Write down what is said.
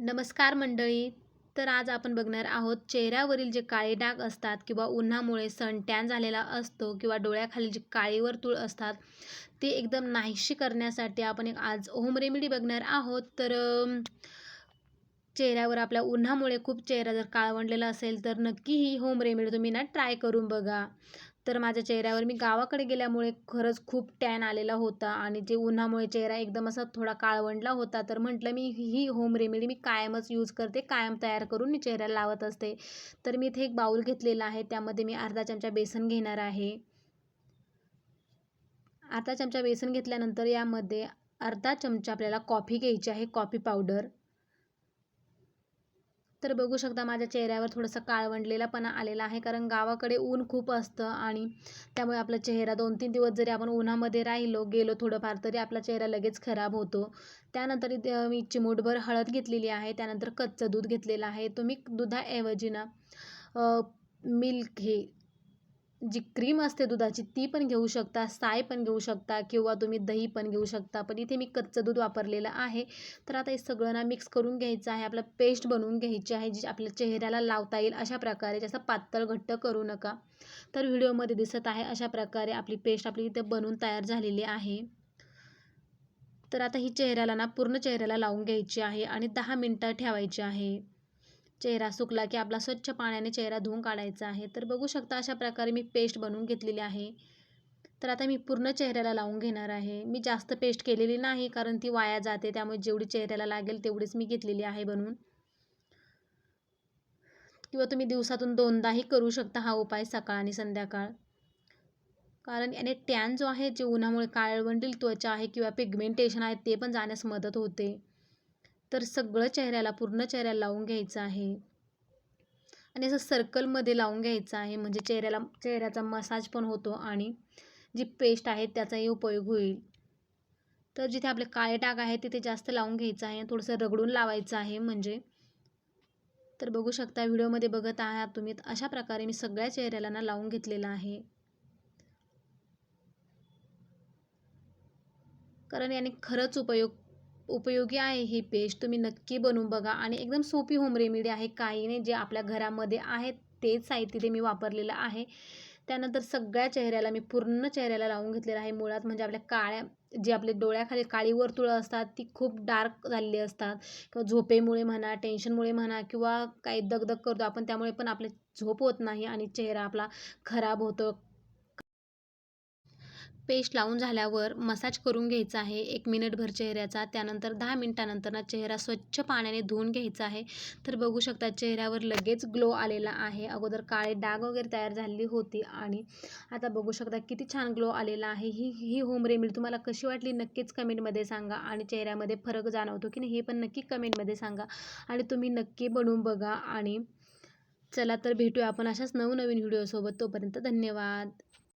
नमस्कार मंडळी. तर आज आपण बघणार आहोत चेहऱ्यावरील जे काळे डाग असतात किंवा उन्हामुळे सन टॅन झालेला असतो किंवा डोळ्याखाली जे काळी वर्तुळ असतात ते एकदम नाहीशी करण्यासाठी आपण एक आज होम रेमेडी बघणार आहोत. तर चेहऱ्यावर आपल्या उन्हामुळे खूप चेहरा जर काळवंडलेला असेल तर नक्की ही होम रेमेडी तुम्ही ना ट्राय करून बघा. तर माझ्या चेहऱ्यावर मी गावाकडे गेल्यामुळे खरंच खूप टॅन आलेला होता आणि जे उन्हामुळे चेहरा एकदम असा थोडा काळवंडला होता तर म्हटलं मी ही होम रेमेडी मी कायमच यूज करते कायम तयार करून मी चेहऱ्याला लावत असते. तर मी इथे एक बाऊल घेतलेला आहे त्यामध्ये मी अर्धा चमचा बेसन घेणार आहे. अर्धा चमचा बेसन घेतल्यानंतर यामध्ये अर्धा चमचा आपल्याला कॉफी घ्यायची आहे कॉफी पावडर तर बघू शकता माझ्या चेहऱ्यावर थोडंसं काळवंडलेलापणा आलेला आहे. कारण गावाकडे ऊन खूप असतं आणि त्यामुळे आपला चेहरा दोन तीन दिवस जरी आपण उन्हामध्ये राहिलो गेलो थोडंफार तरी आपला चेहरा लगेच खराब होतो. त्यानंतर मी चिमूटभर हळद घेतलेली आहे. त्यानंतर कच्चं दूध घेतलेलं आहे. तुम्ही दुधाऐवजी ना मिल्क हे जी क्रीम असते दुधाची ती पण घेऊ शकता साय पण घेऊ शकता किंवा तुम्ही दही पण घेऊ शकता. पण इथे मी कच्चं दूध वापरलेलं आहे. तर आता हे सगळं ना मिक्स करून घ्यायचं आहे. आपलं पेस्ट बनवून घ्यायची आहे जी आपल्या चेहऱ्याला लावता येईल अशा प्रकारे. जास्त पातळ घट्ट करू नका. तर व्हिडिओमध्ये दिसत आहे अशा प्रकारे आपली पेस्ट आपली इथे बनवून तयार झालेली आहे. तर आता ही चेहऱ्याला ना पूर्ण चेहऱ्याला लावून घ्यायची आहे आणि दहा मिनटं ठेवायची आहे. चेहरा सुकला की आपला स्वच्छ पाण्याने चेहरा धुवून काढायचा आहे. तर बघू शकता अशा प्रकारे मी पेस्ट बनवून घेतलेली आहे. तर आता मी पूर्ण चेहऱ्याला लावून घेणार आहे. मी जास्त पेस्ट केलेली नाही कारण ती वाया जाते त्यामुळे जेवढी चेहऱ्याला लागेल तेवढीच मी घेतलेली आहे बनवून. किंवा तुम्ही दिवसातून दोनदाही करू शकता हा उपाय सकाळ आणि संध्याकाळ. कारण याने टॅन जो आहे जे उन्हामुळे काळवंडील त्वचा आहे किंवा पिगमेंटेशन आहे ते पण जाण्यास मदत होते. तर सगळं चेहऱ्याला पूर्ण चेहऱ्याला लावून घ्यायचं आहे. आणि असं सर्कलमध्ये लावून घ्यायचं आहे. म्हणजे चेहऱ्याला चेहऱ्याचा मसाज पण होतो आणि जी पेस्ट आहे त्याचाही उपयोग होईल. तर जिथे आपले काळे डाग आहे तिथे जास्त लावून घ्यायचं आहे. थोडंसं रगडून लावायचं आहे. म्हणजे तर बघू शकता व्हिडिओमध्ये बघत आहात तुम्ही. अशा प्रकारे मी सगळ्या चेहऱ्याला ना लावून घेतलेलं आहे. कारण याने खरंच उपयोग उपयोगी आहे ही पेस्ट तुम्ही नक्की बनवून बघा. आणि एकदम सोपी होम रेमेडी आहे. काही नाही जे आपल्या घरामध्ये आहे तेच साहित्य ते मी वापरलेलं आहे. त्यानंतर सगळ्या चेहऱ्याला मी पूर्ण चेहऱ्याला लावून घेतलेलं आहे. मुळात म्हणजे आपल्या काळ्या जे आपले डोळ्याखाली काळी वर्तुळं असतात ती खूप डार्क झालेली असतात. किंवा झोपेमुळे म्हणा टेन्शनमुळे म्हणा किंवा काही दगदग करतो आपण त्यामुळे पण आपले झोप होत नाही आणि चेहरा आपला खराब होतो. पेस्ट लावून झाल्यावर मसाज करून घ्यायचा आहे. एक मिनिटभर चेहऱ्याचा त्यानंतर दहा मिनटानंतर ना चेहरा स्वच्छ पाण्याने धुवून घ्यायचा आहे. तर बघू शकता चेहऱ्यावर लगेच ग्लो आलेला आहे. अगोदर काळे डाग वगैरे तयार झालेली होती आणि आता बघू शकता किती छान ग्लो आलेला आहे. ही ही होम रेमेडी तुम्हाला कशी वाटली नक्कीच कमेंटमध्ये सांगा आणि चेहऱ्यामध्ये फरक जाणवतो की नाही हे पण नक्की कमेंटमध्ये सांगा आणि तुम्ही नक्की बनवून बघा आणि चला तर भेटूया आपण अशाच नवनवीन व्हिडिओसोबत तोपर्यंत धन्यवाद.